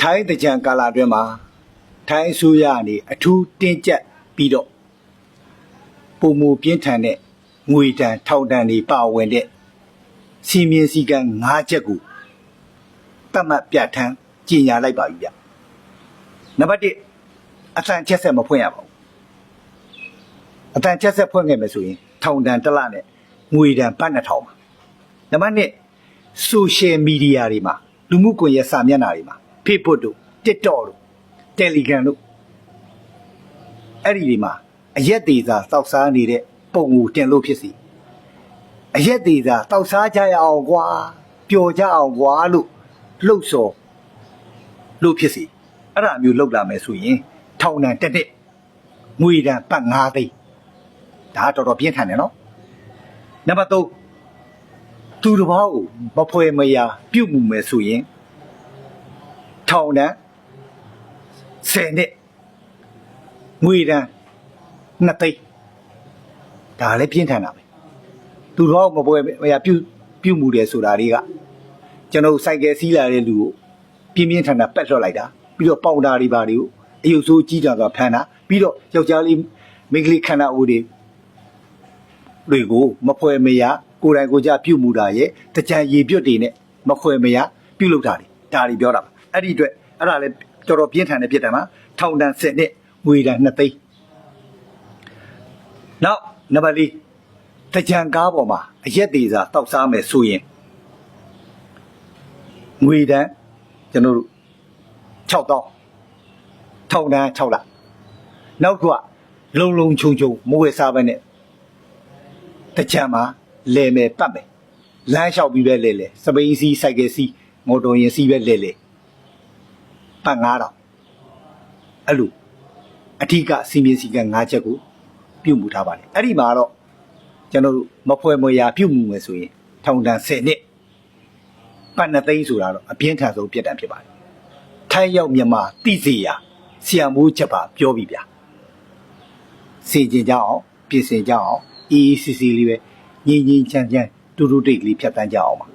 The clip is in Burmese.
ထိုင်းတကြံကာလအတွင်းမှာထိုင်းအစိုးရကနေအထူးတင်းကျပ်ပြီးတော့ပုံမူပြင်းထန်တဲ့ငွေတန်ထောက်တန်တွေပါဝင်တဲ့စီမင်းစည်းကမ်း၅ချက်ကိုတတ်မှတ်ပြဋ္ဌာန်းကြေညာလိုက်ပါပြီဗျနံပါတ်1အတန်ချက်ဆက်မဖွင့်ရပါဘူးအတန်ချက်ဆက်ဖွင့်ခဲ့မယ်ဆိုရင်ထောင်တန်တစ်လနဲ့ငွေတန်ပတ်နှစ်ထောင်ပါနံပါတ်2 social media တွေမှာလူမှုကွန်ရက်စာမျက်နှာတွေမှာ Facebook တို့ TikTok တို့ Telegram တို့အဲ့ဒီတွေမှာအရက်သေးစာတောက်စားနေတဲ့ပုံကိုတင်လို့ဖြစ်စီအရက်သေးစာတောက်စားကြရအောင်ကွာပျော်ကြအောင်ကွာလို့လှုပ်ဆော်လို့ဖြစ်စီအဲ့ဒါမျိုးလောက်လာမယ်ဆိုရင်ထောင်ဒဏ်တစ်နှစ်ငွေဒဏ်ပတ်9သိန်းဒါကတော်တော်ပြင်းထန်တယ်နော်နံပါတ်3သူတစ်ပါးကိုမဖွဲမရာပြုတ်မှုမယ်ဆိုရင် ထောင်ဒဏ်10နှစ်ငွေဒဏ်2သိန်းဒါလည်းပြင်းထန်တာပဲသူတစ်ပါးကိုမဖွဲမရာပြုတ်ပြုတ်မှုတယ်ဆိုတာတွေကကျွန်တော်စိုက်ကယ်စီးလာတဲ့လူကိုပြင်းပြင်းထန်ထန်ပက်လွှတ်လိုက်တာပြီးတော့ပေါင်တာတွေပါတွေကိုအယုတ်ဆိုးကြီးတာဆိုဖမ်းတာပြီးတော့ယောက်ျားလေးမိန်းကလေးခန္ဓာဦးတွေတွေကိုမဖွဲမရကိုယ်တိုင်ကိုယ်ကြပြုတ်မှုတာရဲ့တကြံရည်ပြွတ်တွေနဲ့မဖွဲမရပြုတ်လုပ်တာတွေဒါတွေပြောတာပါ အဲ့ဒီအတွက်အဲ့ဒါလည်းတော်တော်ပြင်းထန်တဲ့ပြစ်ဒဏ်ပါထောင်ဒဏ်10နှစ်ငွေဒဏ်2သိန်းနောက်နံပါတ်၄တကြံကားပေါ်မှာအရက်သေးစာတောက်စားမယ်ဆိုရင်ငွေဒဏ်ကျွန်တော်တို့6တောင်းထောင်ဒဏ်6လနောက်ကလုံလုံချုံချုံမဝယ်စားပဲနဲ့တကြံမှာလဲမယ်ပတ်မယ်လမ်းလျှောက်ပြီးပဲလဲလဲစပိန်စီးစိုက်ကယ်စီးမော်တော်ယာဉ်စီးပဲလဲလဲ ပတ်9000အဲ့လိုအထီးကစီမင်းစီက5ချက်ကိုပြုတ်မှုထားပါတယ်အဲ့ဒီမှာတော့ကျွန်တော်တို့မဖွဲမရာပြုတ်မှုမယ်ဆိုရင်ထောင်ဒဏ်10နှစ်ပတ်နှစ်သိန်းဆိုတာတော့အပြင်းထန်ဆုံးပြစ်ဒဏ်ဖြစ်ပါတယ်ထိုင်းရောက်မြန်မာတိစီယာဆီယမိုးချက်ပါပြောပြီဗျာစင်ကြင်ကြအောင်ပြင်ဆင်ကြအောင်အေးအေးဆေးဆေးလေးပဲငြိမ်ငြိမ်ချမ်းချမ်းတူတူတိတ်ကလေးဖြတ်တန်းကြအောင်ပါ